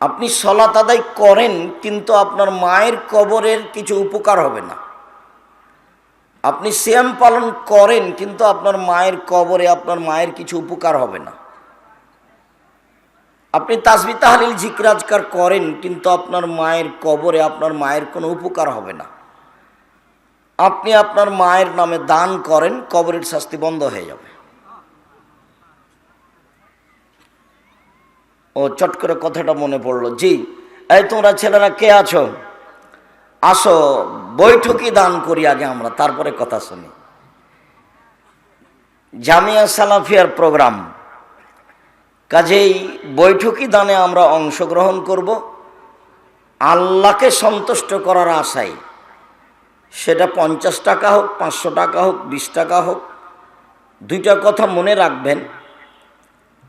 আপনি সলাত আদায় করেন, কিন্তু আপনার মায়ের কবরের কিছু উপকার হবে না। আপনি শ্যাম পালন করেন, কিন্তু আপনার মায়ের কবরে আপনার মায়ের কিছু উপকার হবে না। আপনি তাসবি তাহলিল জিকরাজকার করেন, কিন্তু আপনার মায়ের কবরে আপনার মায়ের কোনো উপকার হবে না। আপনি আপনার মায়ের নামে দান করেন, কবরের শাস্তি বন্ধ হয়ে যাবে। ও চট করে কথাটা মনে পড়ল, জি, এই তোমরা ছেলেরা কে আছো? আসো বৈঠকি দান করি আগে আমরা, তারপরে কথা শুনি। জামিয়া সালাফিয়ার প্রোগ্রাম। কাজেই বৈঠকি দানে আমরা অংশগ্রহণ করব। আল্লাহকে সন্তুষ্ট করার আশায়। সেটা পঞ্চাশ টাকা হোক, পাঁচশো টাকা হোক, বিশ টাকা হোক, দুইটা কথা মনে রাখবেন।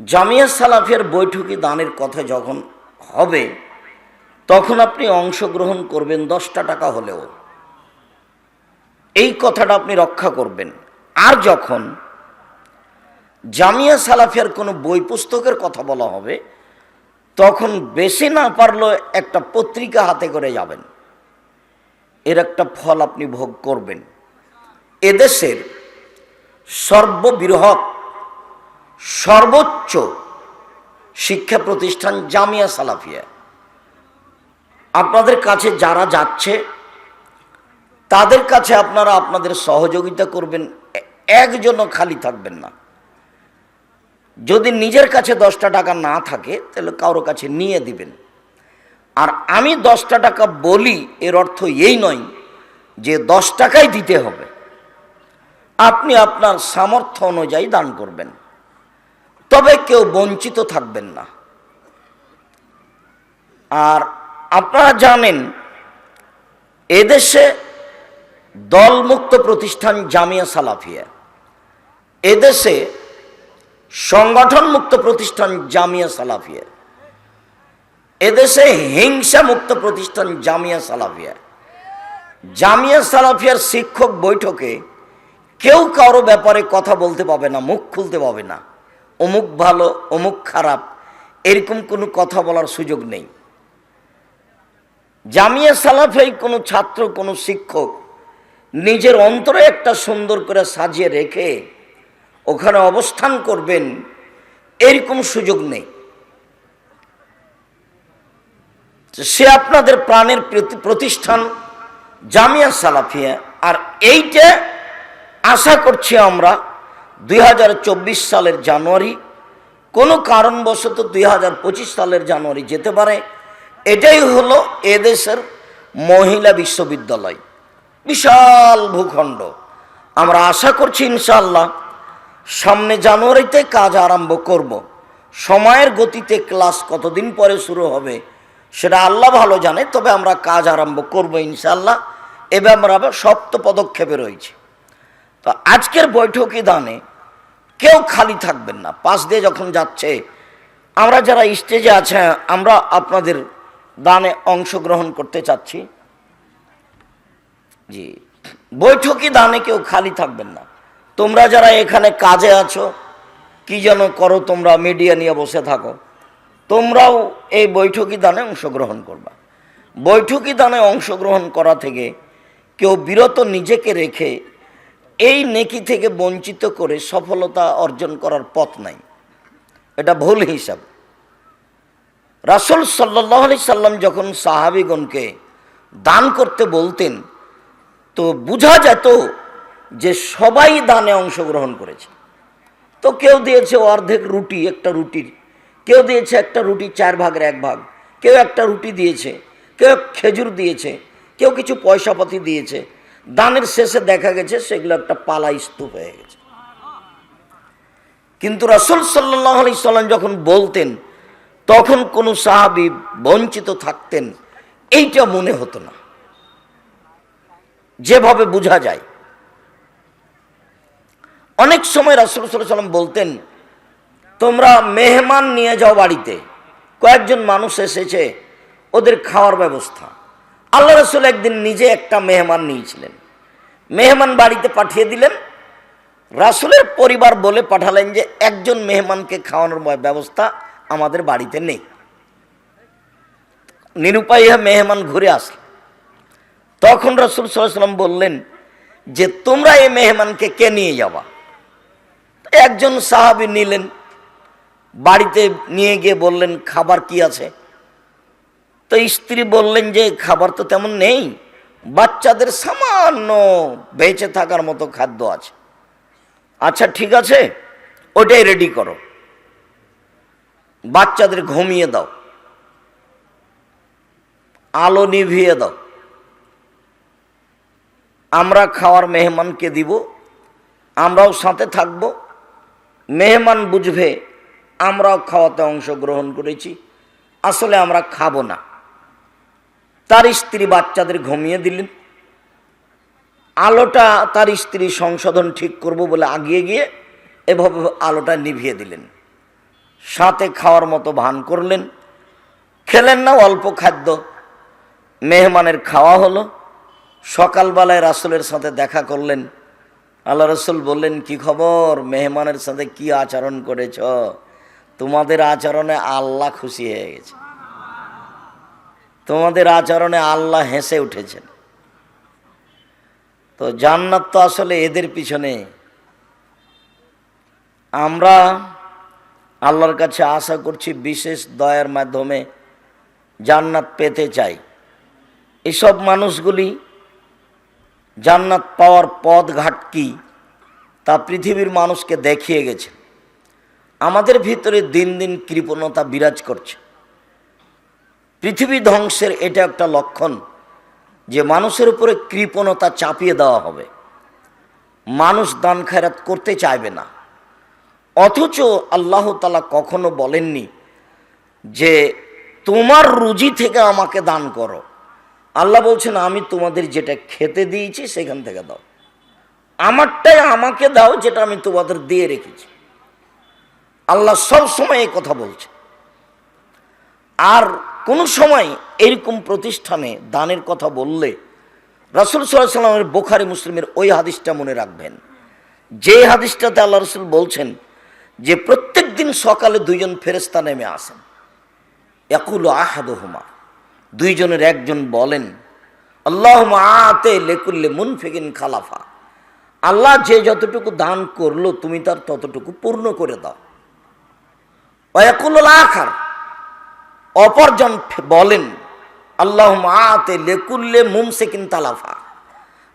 জামিয়া সালাফিয়ার বৈঠকি দানের কথা যখন হবে, তখন আপনি অংশগ্রহণ করবেন দশটা টাকা হলেও। এই কথাটা আপনি রক্ষা করবেন। আর যখন জামিয়া সালাফিয়ার কোনো বই পুস্তকের কথা বলা হবে, তখন বেশি না পারলেও একটা পত্রিকা হাতে করে যাবেন। এর একটা ফল আপনি ভোগ করবেন। এদেশের সর্ববৃহৎ সর্বোচ্চ শিক্ষা প্রতিষ্ঠান জামিয়া সালাফিয়া। আপনাদের কাছে যারা যাচ্ছে, তাদের কাছে আপনারা আপনাদের সহযোগিতা করবেন, একজনও খালি থাকবেন না। যদি নিজের কাছে দশটা টাকা না থাকে, তাহলে কারও কাছে নিয়ে দিবেন। আর আমি দশটা টাকা বলি, এর অর্থ এই নয় যে দশ টাকাই দিতে হবে। আপনি আপনার সামর্থ্য অনুযায়ী দান করবেন। তবে কেউ বঞ্চিত থাকবেন না। আর আপনারা জানেন, এদেশে দলমুক্ত প্রতিষ্ঠান জামিয়া সালাফিয়া। এদেশে সংগঠন মুক্ত প্রতিষ্ঠান জামিয়া সালাফিয়া। এদেশে হিংসা মুক্ত প্রতিষ্ঠান জামিয়া সালাফিয়া। জামিয়া সালাফিয়ার শিক্ষক বৈঠকে কেউ কারও ব্যাপারে কথা বলতে পাবে না, মুখ খুলতে পাবে না। অমুক ভালো, অমুক খারাপ, এরকম কোনো কথা বলার সুযোগ নেই। জামিয়া সালাফেই কোনো ছাত্র, কোনো শিক্ষক নিজের অন্তরে একটা সুন্দর করে সাজিয়ে রেখে ওখানে অবস্থান করবেন, এরকম সুযোগ নেই। সে আপনাদের প্রাণের প্রতিষ্ঠান জামিয়া সালাফিয়া। আর এইটা আশা করছি আমরা দুই হাজার চব্বিশ সালের জানুয়ারি, কোনো কারণবশত দুই হাজার পঁচিশ সালের জানুয়ারি যেতে পারে। এটাই হলো এদেশের মহিলা বিশ্ববিদ্যালয়। বিশাল ভূখণ্ড। আমরা আশা করছি ইনশাল্লাহ সামনে জানুয়ারিতে কাজ আরম্ভ করব। সময়ের গতিতে ক্লাস কতদিন পরে শুরু হবে সেটা আল্লাহ ভালো জানে, তবে আমরা কাজ আরম্ভ করব ইনশাল্লাহ আমরা আবার শক্ত পদক্ষেপে রয়েছি। তো আজকের বৈঠকি দানে কেউ খালি থাকবেন না। পাশ দিয়ে যখন যাচ্ছে, আমরা যারা স্টেজে আছে, আমরা আপনাদের দানে অংশগ্রহণ করতে চাচ্ছি। জি, বৈঠকি দানে কেউ খালি থাকবেন না। তোমরা যারা এখানে কাজে আছো, কি যেন করো তোমরা, মিডিয়া নিয়ে বসে থাকো। তোমরাও এই বৈঠকি দানে অংশগ্রহণ করবা। বৈঠকি দানে অংশগ্রহণ করা থেকে কেউ বিরত নিজেকে রেখে এই নেকি থেকে বঞ্চিত করে সফলতা অর্জন করার পথ নাই। এটা ভুল হিসাব। রাসুল সাল্লাহ আলি সাল্লাম যখন সাহাবিগণকে দান করতে বলতেন, তো বোঝা যেত যে সবাই দানে অংশগ্রহণ করেছে। তো কেউ দিয়েছে অর্ধেক রুটি, একটা রুটির। কেউ দিয়েছে একটা রুটি, চার ভাগের এক ভাগ। কেউ একটা রুটি দিয়েছে, কেউ খেজুর দিয়েছে, কেউ কিছু পয়সাপাতি দিয়েছে। দানের শেষে দেখা গেছে সেগুলো একটা পালা স্তূপ হয়ে গেছে। কিন্তু রাসুল সাল্লাম যখন বলতেন, তখন কোনো সাহাবি বঞ্চিত থাকতেন, এইটা মনে হতো না। যেভাবে বোঝা যায়। অনেক সময় রাসুল সাল্লাম বলতেন, তোমরা মেহমান নিয়ে যাও বাড়িতে। কয়েকজন মানুষ এসেছে, ওদের খাওয়ার ব্যবস্থা। আল্লাহ রসুল একদিন নিজে একটা মেহমান নিয়েছিলেন। মেহমান বাড়িতে পাঠিয়ে দিলেন। রাসুলের পরিবার বলে পাঠালেন যে, একজন মেহমানকে খাওয়ানোর ব্যবস্থা আমাদের বাড়িতে নেই। নিরুপায়ী মেহমান ঘুরে আসলো তখন রসুল সাল্লাম বললেন যে, তোমরা এই মেহমানকে কে নিয়ে যাবা? একজন সাহাবি নিলেন। বাড়িতে নিয়ে গিয়ে বললেন, খাবার কি আছে? তো স্ত্রী বললেন যে, খাবার তো তেমন নেই। বাচ্চাদের সামান্য বেঁচে থাকার মতো খাদ্য আছে। আচ্ছা ঠিক আছে, ওটাই রেডি করো। বাচ্চাদের ঘুমিয়ে দাও। আলো নিভিয়ে দাও। আমরা খাওয়ার মেহমানকে দিব, আমরাও সাথে থাকব। মেহমান বুঝবে, আমরাও খাওয়াতে অংশগ্রহণ করেছি। আসলে আমরা খাব না। তার স্ত্রী বাচ্চাদের ঘুমিয়ে দিলেন। আলোটা তার স্ত্রী সংশোধন ঠিক করব বলে আগিয়ে গিয়ে এভাবে আলোটা নিভিয়ে দিলেন। সাথে খাওয়ার মতো ভান করলেন। খেলেন না, অল্প খাদ্য। মেহমানের খাওয়া হলো। সকালবেলায় রাসুলের সাথে দেখা করলেন। আল্লাহ রসুল বললেন, কি খবর? মেহমানের সাথে কি আচরণ করেছ? তোমাদের আচরণে আল্লাহ খুশি হয়ে গেছে। তোমাদের আচরণে আল্লাহ হেসে উঠেছেন। তো জান্নাত তো আসলে এদের পিছনে। আমরা আল্লাহর কাছে আশা করছি বিশেষ দয়ার মাধ্যমে জান্নাত পেতে চাই। এসব মানুষগুলি জান্নাত পাওয়ার পথ ঘাট কি তা পৃথিবীর মানুষকে দেখিয়ে গেছে। আমাদের ভিতরে দিন দিন কৃপণতা বিরাজ করছে। পৃথিবী ধ্বংসের এটা একটা লক্ষণ যে মানুষের উপরে কৃপণতা চাপিয়ে দেওয়া হবে। মানুষ দান খায়রাত করতে চাইবে না। অথচ আল্লাহ তালা কখনো বলেননি যে, তোমার রুজি থেকে আমাকে দান করো। আল্লাহ বলছেন, আমি তোমাদের যেটা খেতে দিয়েছি সেখান থেকে দাও। আমারটাই আমাকে দাও যেটা আমি তোমাদের দিয়ে রেখেছি। আল্লাহ সব সময় এই কথা বলছে আর কোনো সময় এরকম প্রতিষ্ঠানে দানের কথা বললে রাসুল সাল্লাহ সাল্লামের বোখারি মুসলিমের ওই হাদিসটা মনে রাখবেন। যে হাদিসটাতে আল্লাহ রসুল বলছেন যে প্রত্যেক দিন সকালে দুইজন ফেরেস্তা নেমে আসেন। একুল আহাদহুমা। দুইজনের একজন বলেন আল্লাহ আতে লেকুল্লে মুন ফেকিন খালাফা। আল্লাহ যে যতটুকু দান করল তুমি তার ততটুকু পূর্ণ করে দাও। অয়াকুল আখার। অপরজন বলেন আল্লাহ আতে লেকুল্লে মুমসেকিন তালাফা।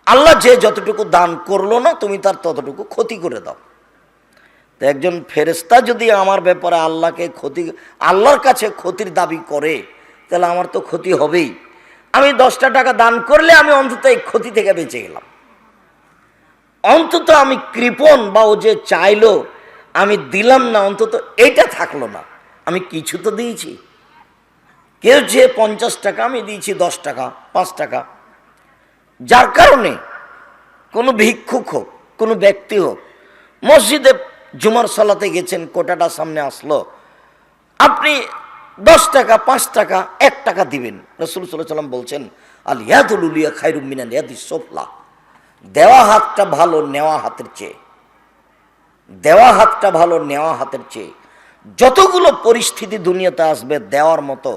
আল্লাহ যে যতটুকু দান করল না, তুমি তার ততটুকু ক্ষতি করে দাও। তো একজন ফেরেস্তা যদি আমার ব্যাপারে আল্লাহকে ক্ষতি, আল্লাহর কাছে ক্ষতির দাবি করে, তাহলে আমার তো ক্ষতি হবেই। আমি দশটা টাকা দান করলে আমি অন্তত এই ক্ষতি থেকে বেঁচে গেলাম। অন্তত আমি কৃপণ বা ও যে চাইলো, আমি দিলাম না, অন্তত এইটা থাকল না। আমি কিছু তো দিয়েছি। কেউ যে পঞ্চাশ টাকা, আমি দিয়েছি দশ টাকা, পাঁচ টাকা। যার কারণে কোনো ভিক্ষুক হোক, কোনো ব্যক্তি হোক, মসজিদে জুমার সলাতে গেছেন, কোটাটা সামনে আসলো, আপনি দশ টাকা, পাঁচ টাকা, এক টাকা দিবেন। রসুল সাল্লাম বলছেন, আল ইয়াদুল উলিয়া খাইরুমিনা ইয়াদি সোফলা। দেওয়া হাতটা ভালো, নেওয়া হাতের চেয়ে। দেওয়া হাতটা ভালো, নেওয়া হাতের চেয়ে। যতগুলো পরিস্থিতি দুনিয়াতে আসবে, দেওয়ার মতো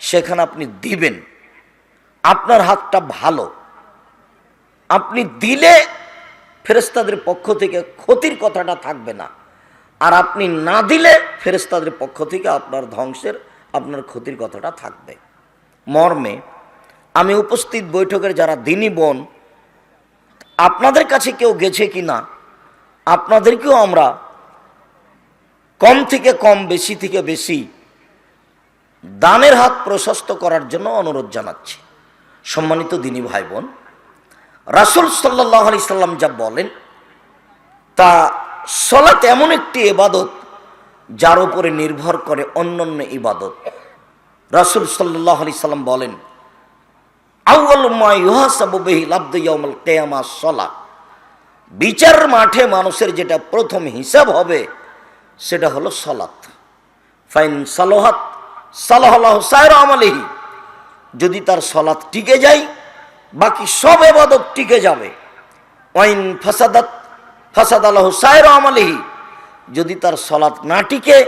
সেখানে আপনি দিবেন। আপনার হাতটা ভালো। আপনি দিলে ফেরেস্তাদের পক্ষ থেকে ক্ষতির কথাটা থাকবে না। আর আপনি না দিলে ফেরেস্তাদের পক্ষ থেকে আপনার ধ্বংসের, আপনার ক্ষতির কথাটা থাকবে। মর্মে আমি উপস্থিত বৈঠকের যারা দিনী বোন, আপনাদের কাছে কেউ গেছে কি না আপনাদেরকেও আমরা কম থেকে কম, বেশি থেকে বেশি দানের হাত প্রশস্ত করার জন্য অনুরোধ জানাচ্ছি। সম্মানিত দিনী ভাই বোন রাসুল সাল্লাহ আলি সাল্লাম যা বলেন, তা সলাত এমন একটি ইবাদত যার উপরে নির্ভর করে অন্যান্য ইবাদত। রাসুল সাল্লাহ আলি সাল্লাম বলেন বিচার মাঠে মানুষের যেটা প্রথম হিসাব হবে, সেটা হলো সলাৎ। ফাইন সালোহাত সালাহ আমলিহি। যদি তার সলাৎ টিকে যায়, বাকি সব এবাদত টিকে যাবে। ওয়াইন ফাসাদাত ফাসাদ আল্লাহ সায়র আমলিহি। যদি তার সলাৎ না টিকে,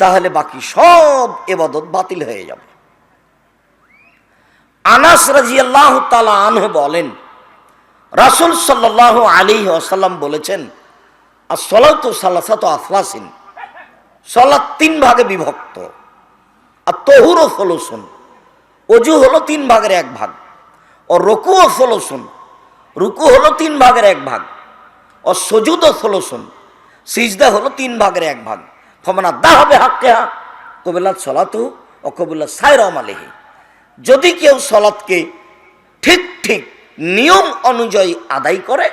তাহলে বাকি সব এবাদত বাতিল হয়ে যাবে। আনাস রাজিয়াল্লাহ তালা আনহ বলেন, রাসুল সাল্লাহ আলী আসাল্লাম বলেছেন আর সলাত সাল্লাসাত আফলাসিন। সলাৎ তিন ভাগে বিভক্ত। আর তহুর ও ফলসুন অজু হলো তিন ভাগের এক ভাগ। ও রকু ও ফলসুন রুকু হলো তিন ভাগের এক ভাগ। ও সজুদ ও ফলসুন সিজদা হলো তিন ভাগের এক ভাগ। ফমানা দা হবে হাক্কে হা কবিলাত সলাতু ও কবিল্লা সাইরম আলেহি যদি কেউ সলাৎকে ঠিক ঠিক নিয়ম অনুযায়ী আদায় করে,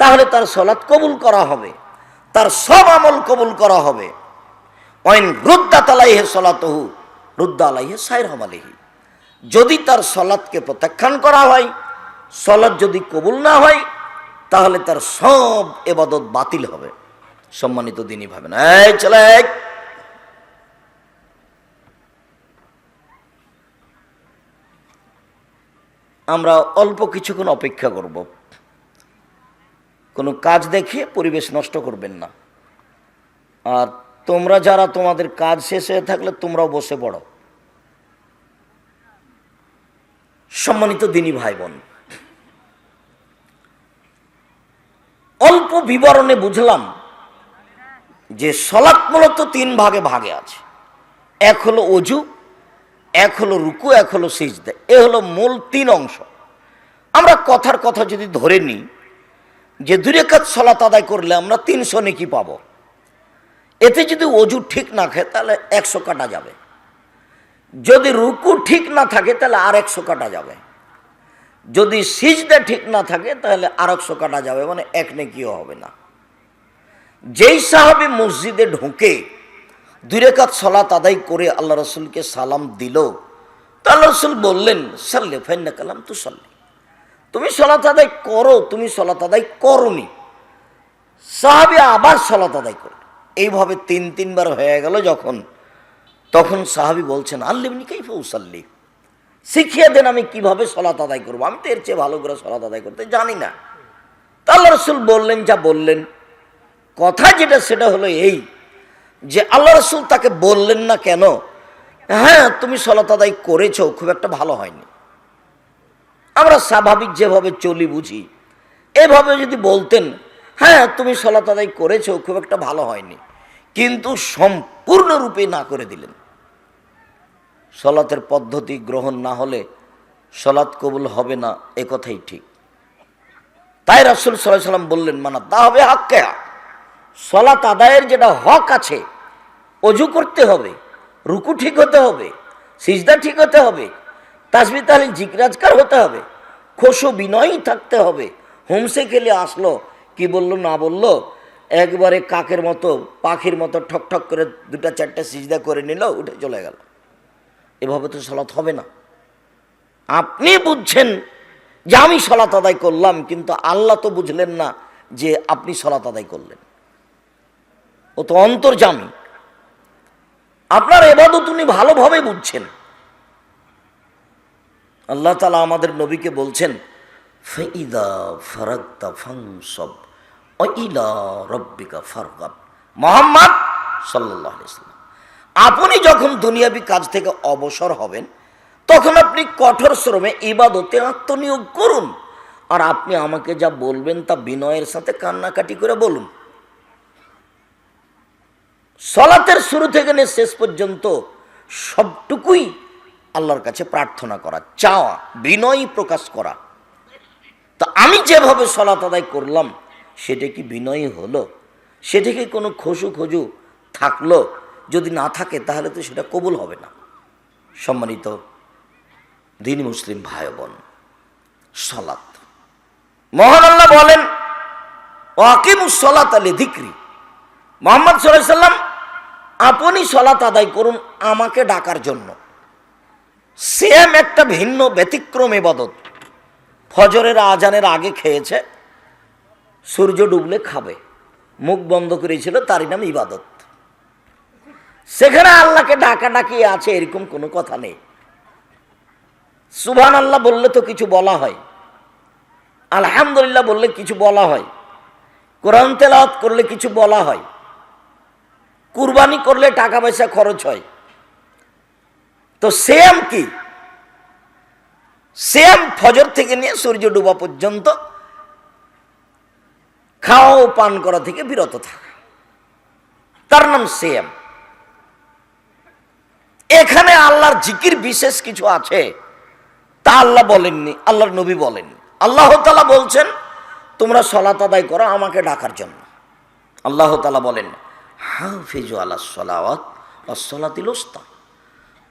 তাহলে তার সলাৎ কবুল করা হবে। তার সব আমল কবুল করা হবে। অইন রুদ্দা তালাইহে সলাতহু রুদ্দা আলাইহে সাইর হমালিহি যদি তার সলাৎকে প্রত্যাখ্যান করা হয়, সলাদ যদি কবুল না হয়, তাহলে তার সব এবাদত বাতিল হবে। সম্মানিত দিনই এই চলে আমরা অল্প কিছুক্ষণ অপেক্ষা করব। কোনো কাজ দেখে পরিবেশ নষ্ট করবেন না। আর তোমরা যারা তোমাদের কাজ শেষ হয়ে থাকলে তোমরাও বসে পড়ো। সম্মানিত দিনী ভাই বোন অল্প বিবরণে বুঝলাম যে সলাৎ মূলত তিন ভাগে ভাগে আছে। এক হলো অজু, এক হলো রুকু, এক হলো সিজদা। এ হলো মূল তিন অংশ। আমরা কথার কথা যদি ধরে নিই, যে দুরেকাত সলাত আদায় করলে আমরা তিনশো নেকি পাব। এতে যদি অজু ঠিক না খায়, তাহলে একশো কাটা যাবে। যদি রুকু ঠিক না থাকে, তাহলে আর একশো কাটা যাবে। যদি সিজদা ঠিক না থাকে, তাহলে আর একশো কাটা যাবে মানে এক নেকিও হবে না। যেই সাহাবি মসজিদে ঢুকে দুই রেখাত সলাত আদায় করে আল্লাহ রসুলকে সালাম দিল, তা আল্লাহ রসুল বললেন, সাল্লে ফাইন্না কালাম তু সাল্লি তুমি সলাত আদায় করো, তুমি সলাত আদায় করনি। সাহাবি আবার সলাত আদায় করো। এইভাবে তিন তিনবার হয়ে গেল যখন, তখন সাহাবি বলছেন, আল্লিমনি কেই ফৌসাল্লি শিখিয়ে দেন আমি কীভাবে সলাত আদায় করব। আমি তো এর চেয়ে ভালো করে সলাত আদায় করতে জানি না। আল্লাহ রসুল বললেন, যা বললেন, কথা যেটা সেটা হলো এই যে আল্লাহ রসুল তাকে বললেন না কেন হ্যাঁ তুমি সলাত আদায় করেছ, খুব একটা ভালো হয়নি। আমরা স্বাভাবিক যেভাবে চলি বুঝি, এভাবে যদি বলতেন হ্যাঁ তুমি সলাত আদায় করেছ, খুব একটা ভালো হয়নি। কিন্তু সম্পূর্ণরূপে না করে দিলেন। সলাতের পদ্ধতি গ্রহণ না হলে সলাৎ কবুল হবে না, এ কথাই ঠিক। তাই রাসুল সাল্লাহ সাল্লাম বললেন, মানা তা হবে হাক্কে। সলাত আদায়ের যেটা হক আছে, অজু করতে হবে, রুকু ঠিক হতে হবে, সিজদা ঠিক হতে হবে তাসবি তাহলে জিকরাজকার হতে হবে খোসো বিনয়ই থাকতে হবে, হোমসে খেলে আসলো কি বলল, না বলল, একবারে কাকের মতো, পাখির মতো ঠক ঠক করে দুটা চারটা সিজদা করে নিল, উঠে চলে গেল। এভাবে তো সলাৎ হবে না। আপনি বুঝছেন যে আমি সলাত আদায় করলাম, কিন্তু আল্লাহ তো বুঝলেন না যে আপনি সলাত আদায় করলেন। ও তো অন্তর্জামী। আপনার এবাদত উনি ভালোভাবে বুঝছেন। আল্লাহ তালা আমাদের নবীকে বলছেন ফইদা ফারাক্তা ফাংসব মোহাম্মদ আপনি যখন দুনিয়াবি কাজ থেকে অবসর হবেন, তখন আপনি কঠোর শ্রমে ইবাদতে আত্মনিয়োগ করুন। আর আপনি আমাকে যা বলবেন তা বিনয়ের সাথে কান্নাকাটি করে বলুন। সলাতের শুরু থেকে নিয়ে শেষ পর্যন্ত সবটুকুই আল্লাহর কাছে প্রার্থনা করা, চাওয়া, বিনয় প্রকাশ করা। তো আমি যেভাবে সলাত আদায় করলাম সেটা কি বিনয়ী হলো? সেটা কি কোনো খসু খজু থাকল? যদি না থাকে, তাহলে তো সেটা কবুল হবে না। সম্মানিত দিন মুসলিম ভাই বোন সলাত মহান আল্লাহ বলেন, ওয়াকিমুস সলাত আলী ধিক্রি মোহাম্মদ সাল্লাম, আপনি সলাত আদায় করুন আমাকে ডাকার জন্য। সেম একটা ভিন্ন ব্যতিক্রম এবাদত। ফজরের আজানের আগে খেয়েছে সূর্য ডুবলে খাবে। মুখ বন্ধ করেছিল, তারই নাম ইবাদত। সেখানে আল্লাহকে ডাকা ডাকি আছে, এরকম কোনো কথা নেই। সুবহান আল্লাহ বললে তো কিছু বলা হয়। আলহামদুলিল্লাহ বললে কিছু বলা হয়। কোরআন তেলাওয়াত করলে কিছু বলা হয়। কুরবানি করলে টাকা পয়সা খরচ হয়। তো সেম কি? সেম ফজর থেকে নিয়ে সূর্য ডুবা পর্যন্ত খাওয়া পান করা থেকে বিরত থাকা। তার নাম সেম এখানে আল্লাহর জিকির বিশেষ কিছু আছে, তা আল্লাহ বলেননি, আল্লাহর নবী বলেন আল্লাহ তালা বলছেন, তোমরা সলাত আদায় করো আমাকে ডাকার জন্য। আল্লাহ তালা বলেন, হাফিজু আল্লাহ সলাওয়াত অসলাতিল ওস্তাম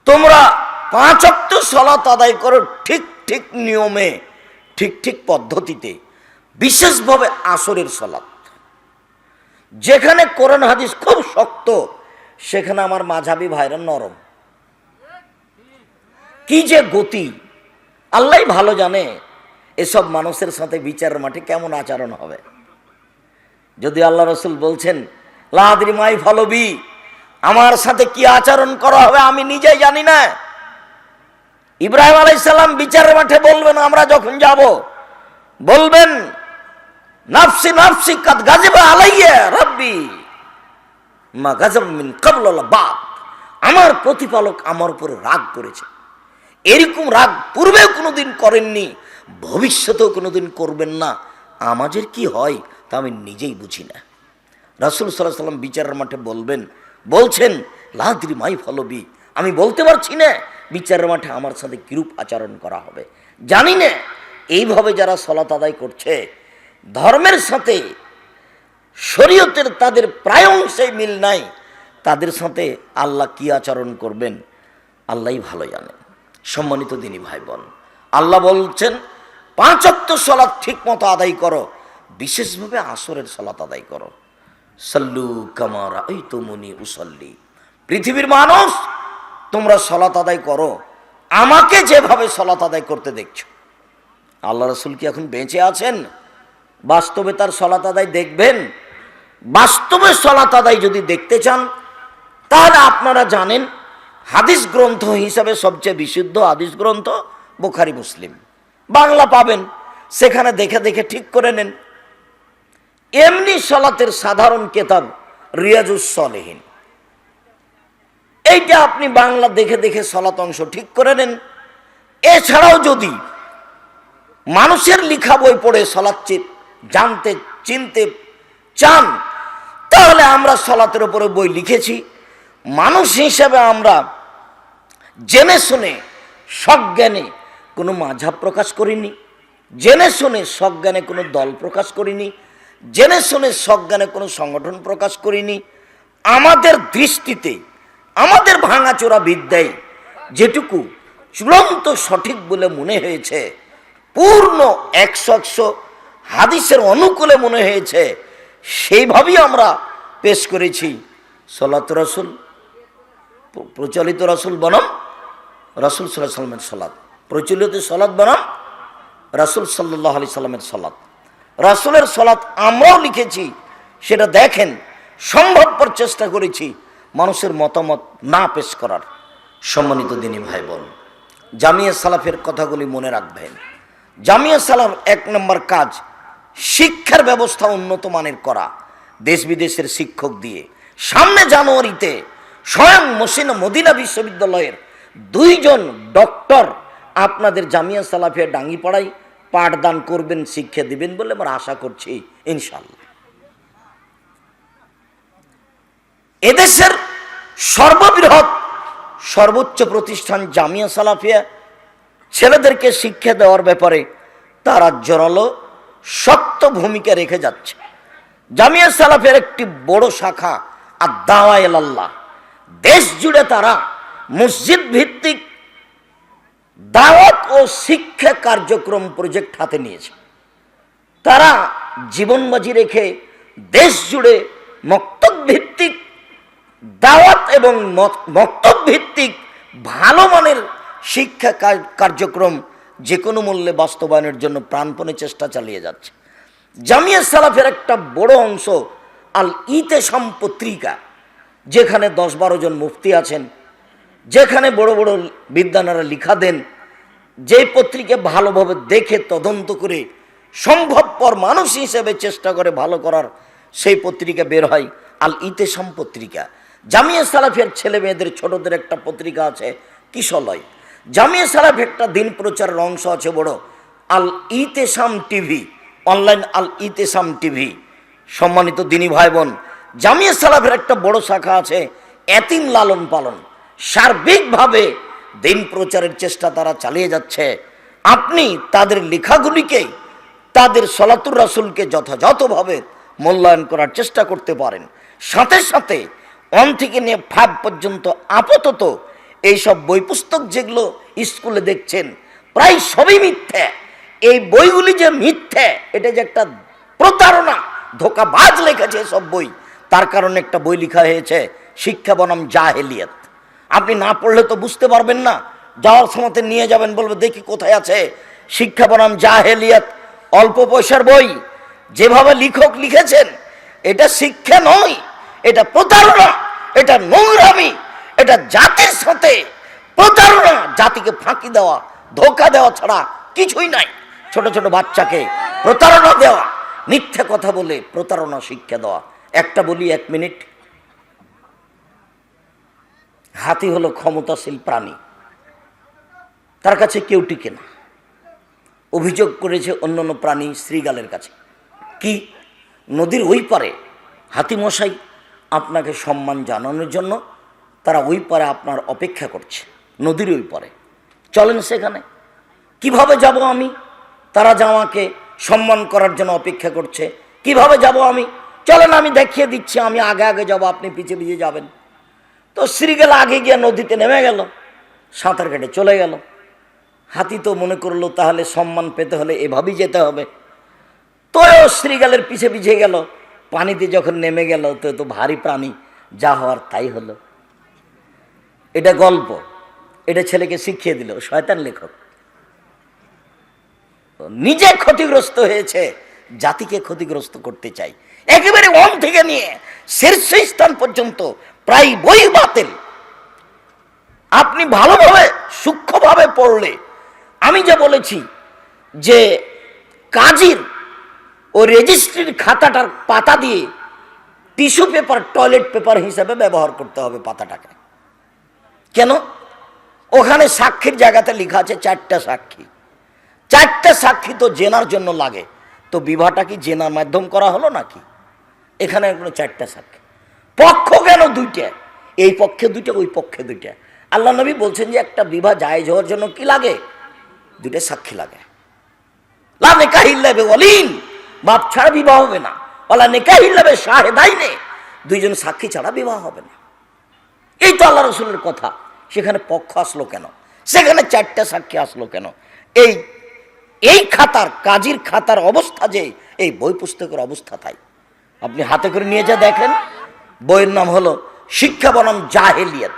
তোমরা পাঁচ অক্ট সলাত আদায় করো ঠিক ঠিক নিয়মে, ঠিক ঠিক পদ্ধতিতে। বিশেষভাবে আসরের সলাত। যেখানে কোরআন হাদিস খুব শক্ত, সেখানে আমার মাঝাবি ভাইরা নরম। কি যে গতি! আল্লাহ ভালো জানে এসব মানুষের সাথে বিচারের মাঠে কেমন আচরণ হবে। যদি আল্লাহ রসুল বলছেন লাদ্রি মাই ফলবি আমার সাথে কি আচরণ করা হবে আমি নিজেই জানি না। ইব্রাহিম আলাইসাল্লাম বিচারের মাঠে বলবেন, আমরা যখন যাব। বলবেন নাফসি নাফসি কাদ গাজিবা আলাইয়া রাব্বি। মা গাজব মিন বাপ আমার প্রতিপালক আমার উপরে রাগ করেছে। এরকম রাগ পূর্বেও কোনোদিন করেননি, ভবিষ্যতেও কোনোদিন করবেন না। আমাদের কি হয় তা আমি নিজেই বুঝি না। রাসুল সাল্লাহ সাল্লাম বিচারের মাঠে বলবেন, বলছেন, লাদ্রি মাই ফলবি। আমি বলতে পারছি না, বিচারের মাঠে আমার সাথে কিরূপ আচরণ করা হবে। জানি না, এইভাবে যারা সলাত আদায় করছে ধর্মের সাথে শরীয়তের তাদের প্রায় অংশেই মিল নাই, তাদের সাথে আল্লাহ কি আচরণ করবেন, আল্লাহই ভালো জানেন সম্মানিত দিনী ভাই বোন আল্লাহ বলছেন পাঁচ অক্ত সলাৎ ঠিক মতো আদায় করো, বিশেষভাবে আসরের সলাৎ আদায় করো। সল্লু কামার এই তো মনি উসল্লি। পৃথিবীর মানুষ, তোমরা সলাৎ আদায় করো, আমাকে যেভাবে সলাৎ আদায় করতে দেখছ। আল্লাহ রসুল কি এখন বেঁচে আছেন? বাস্তবে তার সলাত আদায় দেখবেন? বাস্তবে সলাত আদায় যদি দেখতে চান, তাহলে আপনারা জানেন হাদিস গ্রন্থ হিসাবে সবচেয়ে বিশুদ্ধ হাদিস গ্রন্থ বোখারি, মুসলিম। বাংলা পাবেন। সেখানে দেখে দেখে ঠিক করে নেন। এমনি সলাতের সাধারণ কেতাব রিয়াজুস সলেহীন। এইটা আপনি বাংলা দেখে দেখে সলাত অংশ ঠিক করে নেন। এছাড়াও যদি মানুষের লিখা বই পড়ে চি- জানতে, চিনতে চান, তাহলে আমরা সলাতের উপরে বই লিখেছি। মানুষ হিসেবে আমরা জেনে শুনে সজ্ঞানে কোনো মাঝাব প্রকাশ করিনি। জেনে শুনে সজ্ঞানে কোনো দল প্রকাশ করিনি। জেনে শুনে সজ্ঞানে কোনো সংগঠন প্রকাশ করিনি। আমাদের দৃষ্টিতে, আমাদের ভাঙাচোরা বিদ্যায় যেটুকু চূড়ান্ত সঠিক বলে মনে হয়েছে, পূর্ণ একশো একশো হাদিসের অনুকূলে মনে হয়েছে, সেইভাবেই আমরা পেশ করেছি। সলাত রসুল প্রচলিত রসুল বনাম, রসুল সাল্লাহ সাল্লামের সলাদ প্রচলিত সলাদ বনাম, রসুল সাল্লাহ আলি সাল্লামের সলাদ রসুলের সলাদ আমরাও লিখেছি, সেটা দেখেন, সম্ভবপর চেষ্টা করেছি মানুষের মতামত না পেশ করার। সম্মানিত দিনী ভাই বোন জামিয়া সালাফের কথাগুলি মনে রাখবেন। জামিয়া সালাফ এক নম্বর কাজ শিক্ষার ব্যবস্থা উন্নত মানের করা দেশ বিদেশের শিক্ষক দিয়ে। সামনে জানুয়ারিতে স্বয়ং মসিন মদিনা বিশ্ববিদ্যালয়ের দুইজন ডক্টর আপনাদের জামিয়া সালাফিয়া ডাঙ্গিপাড়ায় পাঠদান করবেন, শিক্ষা দিবেন বলে আমরা আশা করছি ইনশাল্লাহ এদেশের সর্ববৃহৎ, সর্বোচ্চ প্রতিষ্ঠান জামিয়া সালাফিয়া, ছেলেদেরকে শিক্ষা দেওয়ার ব্যাপারে তারা জোরালো শক্ত ভূমিকা রেখে যাচ্ছে। জামিয়া সালাফের একটি বড় শাখা আর দাওয়াইল আল্লাহ। দেশ জুড়ে তারা মসজিদ ভিত্তিক দাওয়াত ও শিক্ষা কার্যক্রম প্রজেক্ট হাতে নিয়েছে। তারা জীবনবাজি রেখে দেশ জুড়ে মক্তব ভিত্তিক দাওয়াত এবং মক্তব ভিত্তিক ভালো মানের শিক্ষা কার্যক্রম যে কোনো মূল্যে বাস্তবায়নের জন্য প্রাণপণে চেষ্টা চালিয়ে যাচ্ছে। জামিয়া সালাফের একটা বড় অংশ আল ইতেসাম পত্রিকা যেখানে দশ বারো জন মুফতি আছেন, যেখানে বড় বড় বিদ্যানারা লিখা দেন, যে পত্রিকা ভালোভাবে দেখে তদন্ত করে সম্ভবপর মানুষ হিসেবে চেষ্টা করে ভালো করার সেই পত্রিকা বের হয় আল ইতেসাম পত্রিকা জামিয়া সালাফিয়ার ছেলে মেয়েদের ছোটদের একটা পত্রিকা আছে কিশলয়। জামিয়া সালাফ একটা দিন প্রচারের অংশ আছে বড়। Al Itesam TV, online Al Itesam TV. সম্মানিত দিনী ভাই বোন জামিয়া সালাফের একটা বড় শাখা আছে, এতিম লালন পালন। সার্বিকভাবে দিন প্রচারের চেষ্টা তারা চালিয়ে যাচ্ছে। আপনি তাদের লেখাগুলিকে, তাদের সলাতুর রাসুলকে যথাযথভাবে মূল্যায়ন করার চেষ্টা করতে পারেন। সাথে সাথে ওয়ান থেকে নিয়ে ফাইভ পর্যন্ত আপাতত এইসব বই পুস্তক যেগুলো স্কুলে দেখছেন, প্রায় সবই মিথ্যে। এই বইগুলি যে মিথ্যে, এটা যে একটা প্রতারণা, ধোকাবাজ লেখেছে সব বই। তার কারণে একটা বই লেখা হয়েছে, শিক্ষা বনাম জাহেলিয়াত। আপনি না পড়লে তো বুঝতে পারবেন না, যাওয়ার সময় নিয়ে যাবেন বলবে, দেখি কোথায় আছে? শিক্ষা বনাম জাহেলিয়াত, অল্প পয়সার বই, যেভাবে লেখক লিখেছেন, এটা শিক্ষা নয়, এটা প্রতারণা, এটা নোংরামি। এটা জাতির সাথে প্রতারণা, জাতিকে ফাঁকি দেওয়া, ধোকা দেওয়া ছাড়া কিছুই নাই। ছোট ছোট বাচ্চাকে প্রতারণা দেওয়া, মিথ্যে কথা বলে প্রতারণা শিক্ষা দেওয়া। একটা বলি এক মিনিট। হাতি হলো ক্ষমতাশীল প্রাণী। তার কাছে কেউ টিকে না। অভিযোগ করেছে অন্যান্য প্রাণী শ্রীগালের কাছে। কি? নদীর ওই পারে? হাতিমশাই, আপনাকে সম্মান জানানোর জন্য তারা ওই পারে আপনার অপেক্ষা করছে, নদীর ওই পারে। চলেন সেখানে। কীভাবে যাব আমি? তারা যে আমাকে সম্মান করার জন্য অপেক্ষা করছে, কীভাবে যাব আমি? চলেন আমি দেখিয়ে দিচ্ছি, আমি আগে আগে যাব, আপনি পিছিয়ে পিছিয়ে যাবেন। তো শ্রীগাল আগে গিয়ে নদীতে নেমে গেল, সাঁতার কেটে চলে গেল। হাতি তো মনে করল, তাহলে সম্মান পেতে হলে এভাবেই যেতে হবে। তো শ্রীগালের পিছে পিছিয়ে গেল, পানিতে যখন নেমে গেল, তো তো ভারী প্রাণী, যা হওয়ার তাই হলো। এটা গল্প। এটা ছেলেকে শিখিয়ে দিল, শয়তান লেখক। নিজে ক্ষতিগ্রস্ত হয়েছে, জাতিকে ক্ষতিগ্রস্ত করতে চাই। একেবারে ওম থেকে নিয়ে শীর্ষ স্থান পর্যন্ত প্রায় বই বাতিল। আপনি ভালোভাবে, সূক্ষ্মভাবে পড়লে, আমি যে বলেছি যে কাজীর ও রেজিস্ট্রির খাতাটার পাতা দিয়ে টিস্যু পেপার, টয়লেট পেপার হিসাবে ব্যবহার করতে হবে পাতাটাকে। কেন? ওখানে সাক্ষীর জায়গাতে লেখা আছে চারটা সাক্ষী। চারটা সাক্ষী তো জেনার জন্য লাগে। তো বিবাহটা কি জেনার মাধ্যম করা হলো নাকি? এখানে কোনো চারটা সাক্ষী। পক্ষ কেন দুইটা? এই পক্ষে দুইটা, ওই পক্ষে দুইটা। আল্লাহ নবী বলছেন যে একটা বিবাহ জায়েজ হওয়ার জন্য কি লাগে? দুইটা সাক্ষী লাগে। লা নেকাহিল্লাবে অলিন বাপ ছাড়া বিবাহ হবে না। ওলা নেকাহিল্লাবে শাহেদাই দুইজন সাক্ষী ছাড়া বিবাহ হবে না। এই তো আল্লাহ রসুলের কথা। সেখানে পক্ষ আসলো কেন? সেখানে চারটা সাক্ষী আসলো কেন? এই এই খাতার, কাজীর খাতার অবস্থা যে, এই বই পুস্তকের অবস্থা তাই। আপনি হাতে করে নিয়ে যা দেখেন। বইয়ের নাম হলো শিক্ষা বনাম জাহেলিয়ত।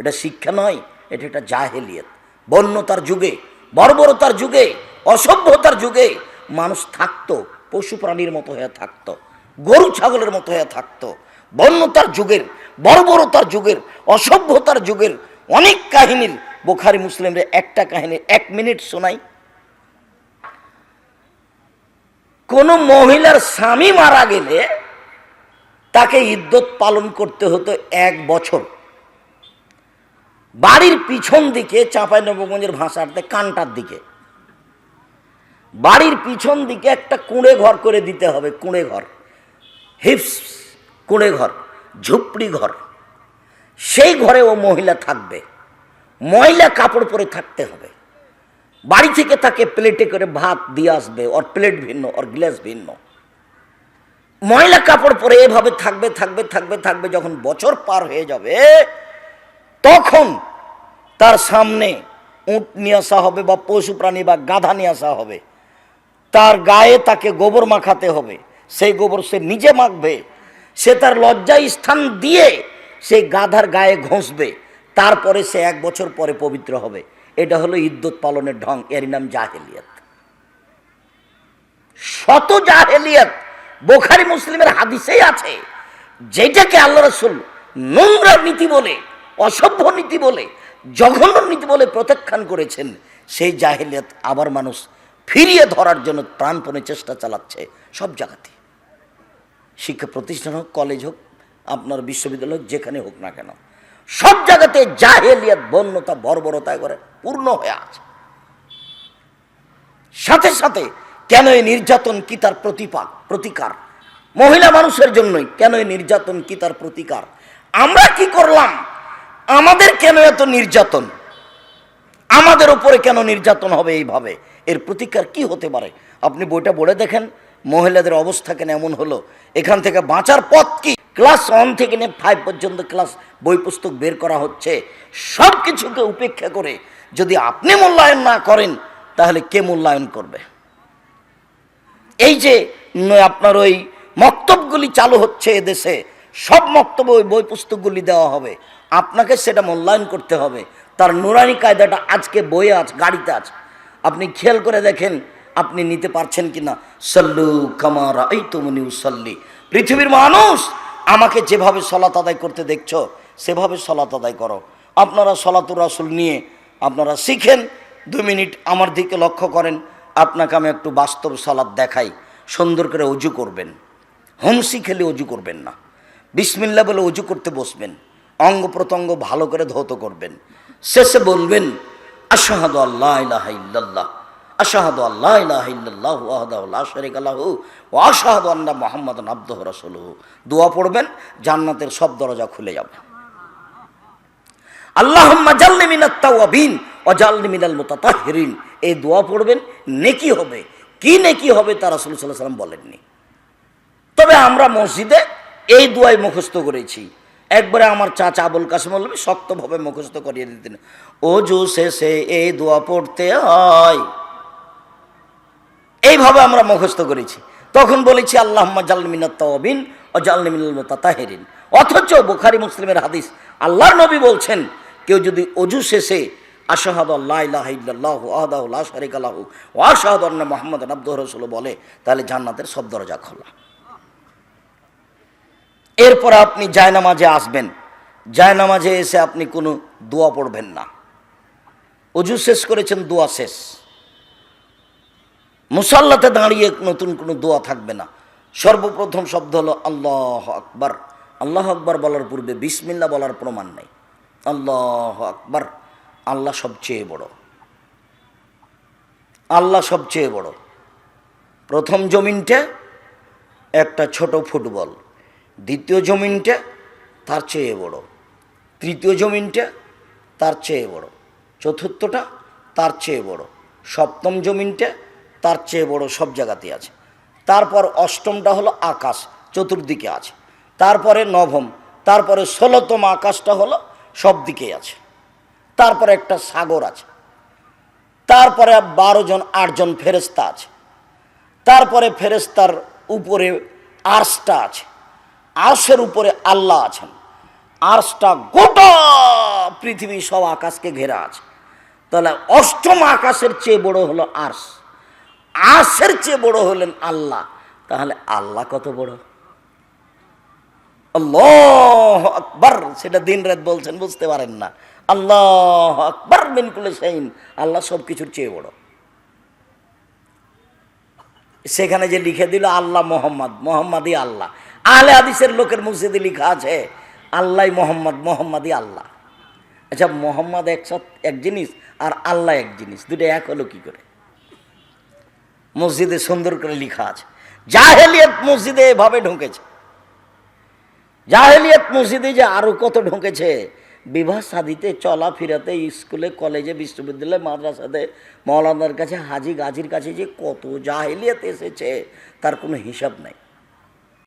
এটা শিক্ষা নয়, এটা একটা জাহেলিয়ত। বন্যতার যুগে, বর্বরতার যুগে, অসভ্যতার যুগে মানুষ থাকতো, পশু প্রাণীর মতো হয়ে থাকতো, গরু ছাগলের মতো হয়ে থাকতো বন্যতার যুগের, বর্বরতার যুগের, অসভ্যতার যুগের অনেক কাহিনীর বোখারি মুসলিমদের একটা কাহিনী এক মিনিট শোনাই। কোন মহিলার স্বামী মারা গেলে তাকে ইদ্যত পালন করতে হতো এক বছর। বাড়ির পিছন দিকে চাঁপাই নবগঞ্জের ভাষাতে কানটার দিকে। বাড়ির পিছন দিকে একটা কুঁড়ে ঘর করে দিতে হবে, কুঁড়ে ঘর। হিপস কুঁড়ে ঘর, ঝুপড়ি ঘর। সেই ঘরে ও মহিলা থাকবে। মহিলা কাপড় পরে থাকতে হবে। বাড়ি থেকে তাকে প্লেটে করে ভাত দিয়ে আসবে। ওর প্লেট ভিন্ন, ওর গ্লাস ভিন্ন। ময়লা কাপড় পরে এভাবে থাকবে থাকবে থাকবে থাকবে, যখন বছর পার হয়ে যাবে, তখন তার সামনে উঁট নিয়ে আসা হবে বা পশু প্রাণী বা গাধা নিয়ে আসা হবে। তার গায়ে তাকে গোবর মাখাতে হবে। সেই গোবর সে নিজে মাখবে। সে তার লজ্জায় স্থান দিয়ে সেই গাধার গায়ে ঘষবে। তারপরে সে এক বছর পরে পবিত্র হবে। এটা হলো ইদ্যুৎ পালনের ঢং, এর নাম জাহেলিয়াত। শত জাহেলিয়াত, বোখারি মুসলিমের হাদিসেই আছে, যেটাকে আল্লাহ রসুল নোংরা নীতি বলে, অসভ্য নীতি বলে, জঘন্য নীতি বলে প্রত্যাখ্যান করেছেন। সেই জাহেলিয়াত আবার মানুষ ফিরিয়ে ধরার জন্য প্রাণপণে চেষ্টা চালাচ্ছে সব জায়গাতে শিক্ষা প্রতিষ্ঠান হোক কলেজ হোক, আপনার বিশ্ববিদ্যালয় হোক, যেখানে হোক না কেন, সব জায়গাতে জাহেলিয়াত, বন্যতা, বর্বরতা করে পূর্ণ হয়ে আছে। সাথে সাথে কেন এই নির্যাতন কি তার প্রতিপাদ প্রতিকার? মহিলা মানুষের জন্যই কেন এই নির্যাতন কি তার প্রতিকার? আমরা কি করলাম? আমাদের কেন এত নির্যাতন? আমাদের উপরে কেন নির্যাতন হবে এইভাবে? এর প্রতিকার কি হতে পারে? আপনি বইটা বলে দেখেন। মহিলাদের অবস্থা কেন এমন হলো? এখান থেকে বাঁচার পথ কি? ক্লাস ওয়ান থেকে নিয়ে ফাইভ পর্যন্ত ক্লাস, বই পুস্তক বের করা হচ্ছে। সব কিছুকে উপেক্ষা করে যদি আপনি মূল্যায়ন না করেন, তাহলে কে মূল্যায়ন করবে? এই যে আপনার ওই মক্তবগুলি চালু হচ্ছে এদেশে, সব মক্তব্য ওই বই পুস্তকগুলি দেওয়া হবে। আপনাকে সেটা মূল্যায়ন করতে হবে। তার নুরানি কায়দাটা আজকে বইয়ে আছে, গাড়িতে আছে। আপনি খেয়াল করে দেখেন আপনি নিতে পারছেন কিনা? সল্লু কামারা এই তো মনি উসল্লি। পৃথিবীর মানুষ, আমাকে যেভাবে সলাত আদায় করতে দেখছ, সেভাবে সলাত আদায় করো। আপনারা সলাতুর রাসুল নিয়ে আপনারা শিখেন দু মিনিট আমার দিকে লক্ষ্য করেন, আপনাকে আমি একটু বাস্তব সালাদ দেখাই, সুন্দর করে অজু করবেন। হোমসি খেলে অজু করবেন না। বিসমিল্লা বলে অজু করতে বসবেন। অঙ্গ প্রত্যঙ্গ ভালো করে ধৌত করবেন। শেষে বলবেন, আশাহাদু আল্লাহ ইল্লাল্লাহ। আশাহাদু আল্লাহ পড়বেন, জান্নাতের সব দরজা খুলে যাবে। মুতাতাহহিরিন এই দোয়া পড়বেন, নেকি হবে। কি নেকি হবে তা রাসূল সাল্লাম বলেননি। তবে আমরা মসজিদে এই দোয়াই মুখস্থ করেছি। একবারে আমার চাচা আবুল কাসিম শক্তভাবে মুখস্থ করিয়ে দিতেন, অজু শেষে এই দোয়া পড়তে হয়। এইভাবে আমরা মুখস্থ করেছি। তখন বলেছি আল্লাহ তাওয়াবিন ও মুতাতাহিরিন। অথচ বুখারি মুসলিমের হাদিস আল্লাহর নবী বলছেন, কেউ যদি অজু শেষে বলে, তাহলে জান্নাতের সব দরজা খোলা। এরপর আপনি জায়নামাজে আসবেন। জায়নামাজে এসে আপনি কোনো দোয়া পড়বেন না। অজু শেষ করেছেন, দোয়া শেষ। মুসাল্লাতে দাঁড়িয়ে নতুন কোনো দোয়া থাকবে না। সর্বপ্রথম শব্দ হলো, আল্লাহ আকবার। আল্লাহ আকবার বলার পূর্বে বিসমিল্লা বলার প্রমাণ নেই। আল্লাহ আকবার। আল্লাহ সবচেয়ে বড়। আল্লাহ সবচেয়ে বড়। প্রথম জমিনটা একটা ছোট ফুটবল। দ্বিতীয় জমিনটা তার চেয়ে বড়। তৃতীয় জমিনটা তার চেয়ে বড়। চতুর্থটা তার চেয়ে বড়। সপ্তম জমিনটা তার চেয়ে বড় সব জায়গাতে আছে। তারপর অষ্টমটা হলো আকাশ, চতুর্দিকে আছে। তারপরে নবম, তারপরে ষোলোতম আকাশটা হলো সব দিকে আছে। তারপরে একটা সাগর আছে। তারপরে বারো জন আটজন ফেরেস্তা আছে। তারপরে ফেরেস্তার উপরে আর্সটা আছে। আর্সের উপরে আল্লাহ আছেন। আর্সটা গোটা পৃথিবী সব আকাশকে ঘেরা আছে। তাহলে অষ্টম আকাশের চেয়ে বড় হলো আর্স আর্সের চেয়ে বড় হলেন আল্লাহ। তাহলে আল্লাহ কত বড়? আল্লাহ আকবর, সেটা দিন রাত বলছেন, বুঝতে পারেন না। আল্লাহ আকবর বিনকুলে সেইন আল্লাহ সব কিছুর চেয়ে বড়। সেখানে যে লিখে দিল, আল্লাহ মোহাম্মদ, মোহাম্মদই আল্লাহ। আহলে আদিসের লোকের মসজিদে লিখা আছে, আল্লাহ মোহাম্মদ, মোহাম্মদই আল্লাহ। আচ্ছা মোহাম্মদ একসাথ এক জিনিস, আর আল্লাহ এক জিনিস, দুটো এক হলো কি করে? মসজিদে সুন্দর করে লিখা আছে। জাহেলিয়াত মসজিদে এভাবে ঢুকেছে। জাহেলিয়াত মসজিদে যে আরও কত ঢুকেছে? বিবাহ সাদিতে, চলাফেরাতে, স্কুলে, কলেজে, বিশ্ববিদ্যালয়ে, মাদ্রাসাতে, মৌলানার কাছে, হাজি গাজির কাছে যে কত জাহেলিয়াত এসেছে, তার কোনো হিসাব নাই।